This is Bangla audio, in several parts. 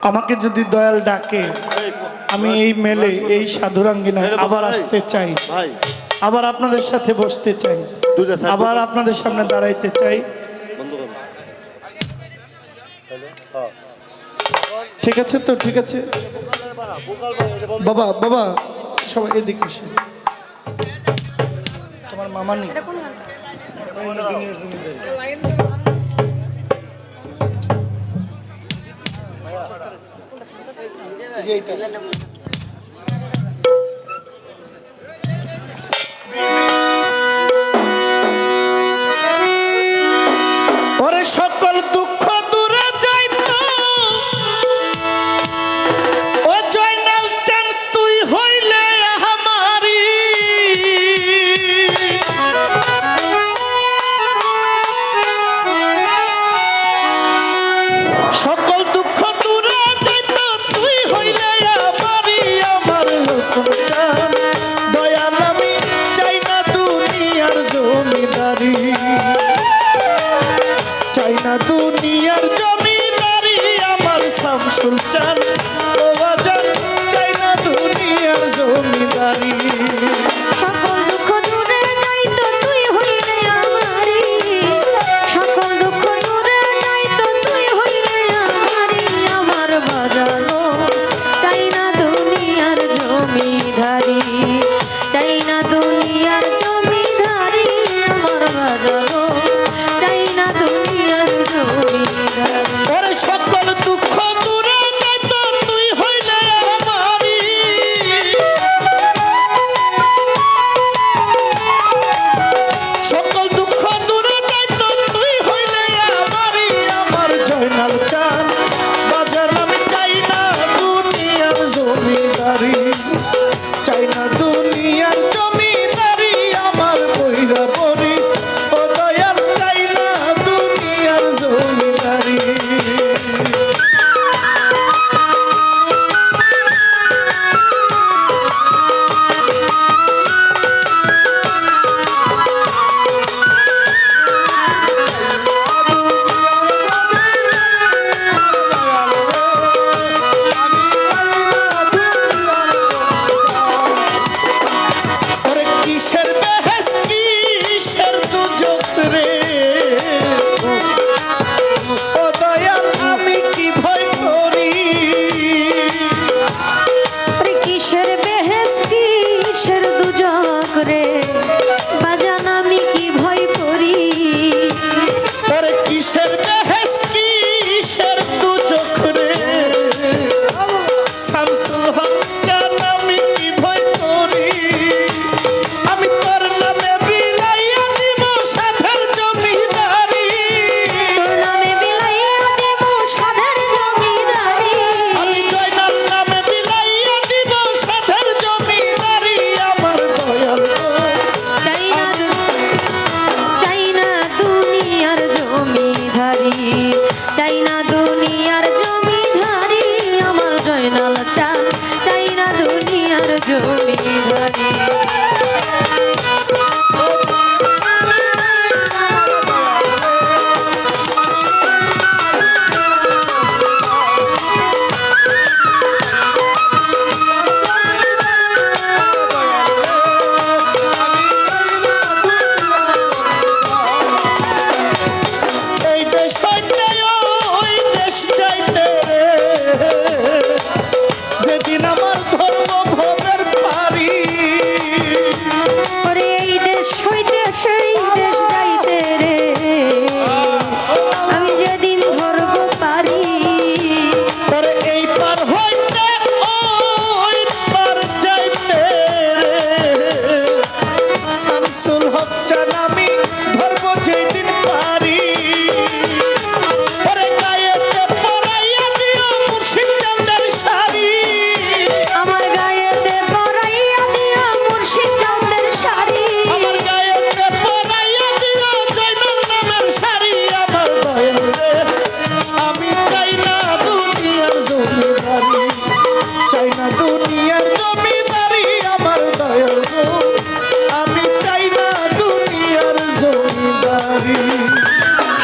আমাকে যদি দয়াল ডাকে আমি এই মেলে এই সাধুরাঙ্গিনায় আবার আসতে চাই। আবার আপনাদের সাথে বসতে চাই। আবার আপনাদের সামনে দাঁড়াইতে চাই। ঠিক আছে তো? ঠিক আছে। বাবা বাবা সবাই এদিকে এসে। তোমার মামা নেই। ಐತೆ Schultern. নারী চাই না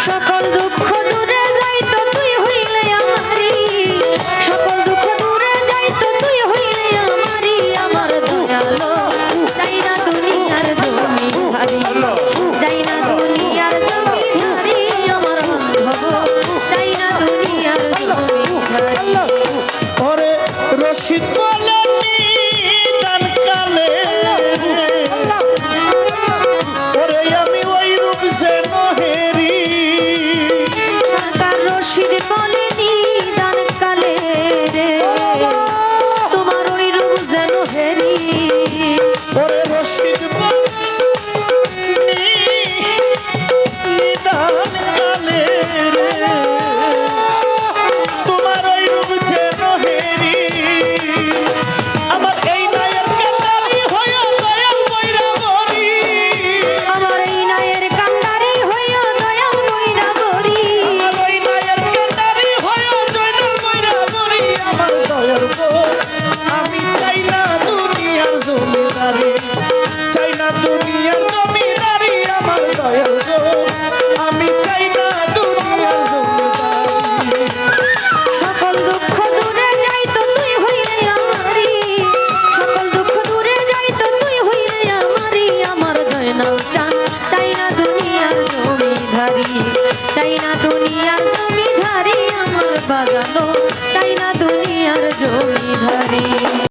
সকল দুঃখ